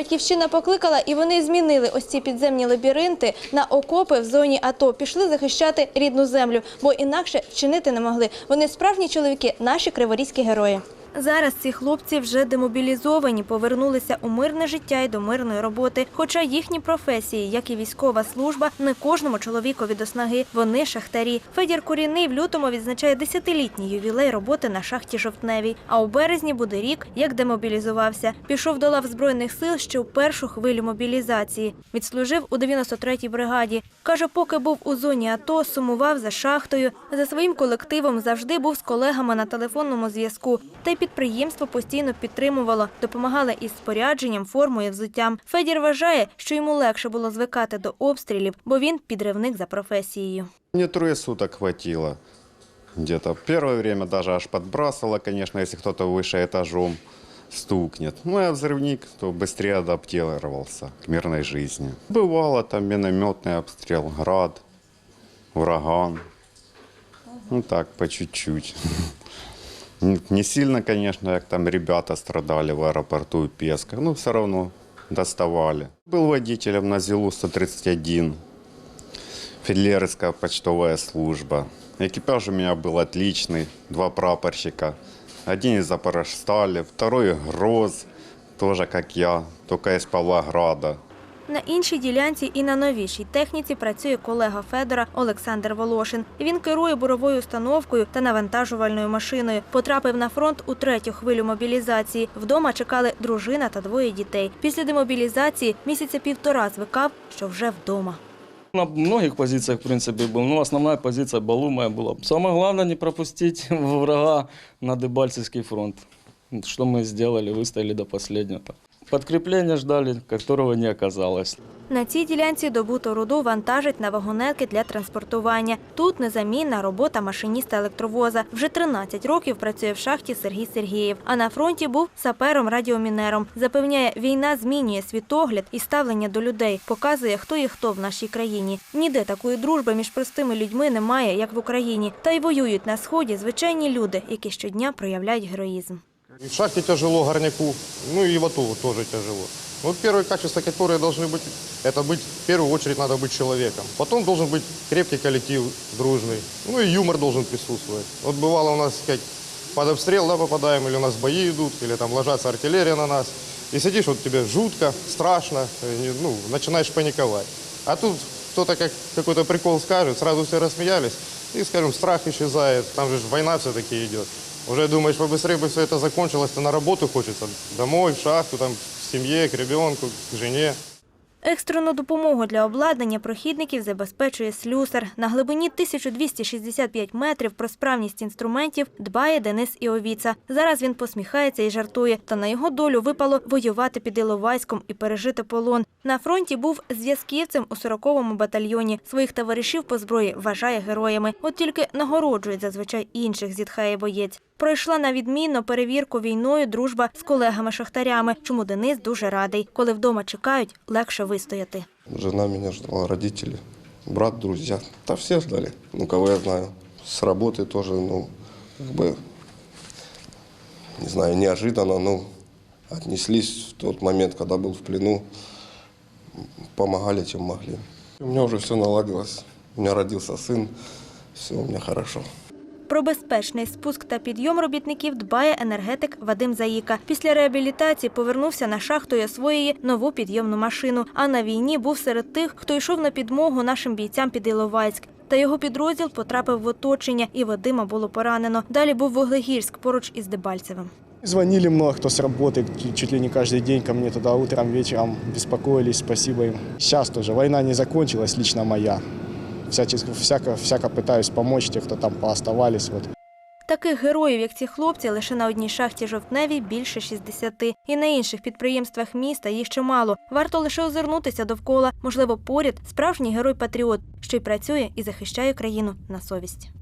Батьківщина покликала, і вони змінили ось ці підземні лабіринти на окопи в зоні АТО. Пішли захищати рідну землю, бо інакше вчинити не могли. Вони справжні чоловіки, наші криворізькі герої. Зараз ці хлопці вже демобілізовані, повернулися у мирне життя і до мирної роботи. Хоча їхні професії, як і військова служба, не кожному чоловікові до снаги. Вони шахтарі. Федір Куріний в лютому відзначає десятилітній ювілей роботи на шахті Жовтневій. А у березні буде рік, як демобілізувався. Пішов до лав збройних сил ще у першу хвилю мобілізації. Відслужив у 93-й бригаді. Каже, поки був у зоні АТО, сумував за шахтою. За своїм колективом завжди був з колегами на телефонному зв'язку. Та підприємство постійно підтримувало, допомагали із спорядженням, формою, взуттям. Федір вважає, що йому легше було звикати до обстрілів, бо він підривник за професією. Мне трое суток хватило. Где-то первое время даже аж подбрасывало, конечно, если кто-то выше этажом стукнет. Ну, я взрывник, то быстрее адаптировался к мирной жизни. Бывало там минометный обстрел, град, ураган. Ну так, по чуть-чуть. Не- Не сильно, конечно, как там ребята страдали в аэропорту Песка, но все равно доставали. Был водителем на ЗИЛу-131. Фидлеровская почтовая служба. Экипаж у меня был отличный, два прапорщика. Один из Запорожстали, второй Гроз, тоже как я, только из Павлограда. На іншій ділянці і на новішій техніці працює колега Федора Олександр Волошин. Він керує буровою установкою та навантажувальною машиною. Потрапив на фронт у третю хвилю мобілізації. Вдома чекали дружина та двоє дітей. Після демобілізації місяця півтора звикав, що вже вдома. На многих позициях, в принципе, был. Но основная позиция Балу моя была. Самое главное не пропустить врага на Дебальцевский фронт. Что мы сделали, выстояли до последнего. Подкрепление ждали, которого не оказалось. На цій ділянці добуту руду вантажать на вагонетки для транспортування. Тут незамінна робота машиніста електровоза. Вже 13 років працює в шахті Сергій Сергієв. А на фронті був сапером-радіомінером. Запевняє, війна змінює світогляд і ставлення до людей, показує, хто є хто в нашій країні. Ніде такої дружби між простими людьми немає, як в Україні. Та й воюють на сході звичайні люди, які щодня проявляють героїзм. И в шахте тяжело горняку, ну и в АТО тоже тяжело. Вот первые качества, которые должны быть, это быть, в первую очередь надо быть человеком. Потом должен быть крепкий коллектив, дружный. Ну и юмор должен присутствовать. Вот бывало у нас как под обстрел да, попадаем, или у нас бои идут, или там ложатся артиллерия на нас. И сидишь, вот тебе жутко, страшно, э, ну, начинаешь паниковать. А тут кто-то как какой-то прикол скажет, сразу все рассмеялись, и, скажем, страх исчезает. Там же война все-таки идет. Уже думаешь, побыстрее бы все это закончилось, то на работу хочется. Домой, в шахту, там, к семье, к ребенку, к жене. Екстрену допомогу для обладнання прохідників забезпечує слюсар. На глибині 1265 метрів про справність інструментів дбає Денис Іовіца. Зараз він посміхається і жартує. Та на його долю випало воювати під Іловайськом і пережити полон. На фронті був зв'язківцем у 40-му батальйоні. Своїх товаришів по зброї вважає героями. От тільки нагороджують зазвичай інших, зітхає боєць. Пройшла на відмінно перевірку війною дружба з колегами-шахтарями, чому Денис дуже радий. Коли вдома чекають, легше вистояти. Жена меня ждала, родители, брат, друзья. Да все ждали. Ну, кого я знаю. С работы тоже, ну, как бы, не знаю, неожиданно, ну, отнеслись в тот момент, когда был в плену. Помогали, чем могли. У меня уже все наладилось. У меня родился сын. Все у меня хорошо. Про безпечний спуск та підйом робітників дбає енергетик Вадим Заїка. Після реабілітації повернувся на шахту і освоює нову підйомну машину. А на війні був серед тих, хто йшов на підмогу нашим бійцям під Іловайськ. Та його підрозділ потрапив в оточення, і Вадима було поранено. Далі був Вуглегірськ поруч із Дебальцевим. Звонили много кто с работы, чуть- ли не каждый день ко мне туда утром, вечером беспокоились, спасибо им. Сейчас тоже война не закончилась, лично моя. Всяко, всяко пытаюсь помочь тих, кто там пооставались. Вот. Таких героїв, як ці хлопці, лише на одній шахті жовтневій більше 60. І на інших підприємствах міста їх чимало. Варто лише озирнутися довкола. Можливо, поряд справжній герой-патріот, що й працює і захищає країну на совість.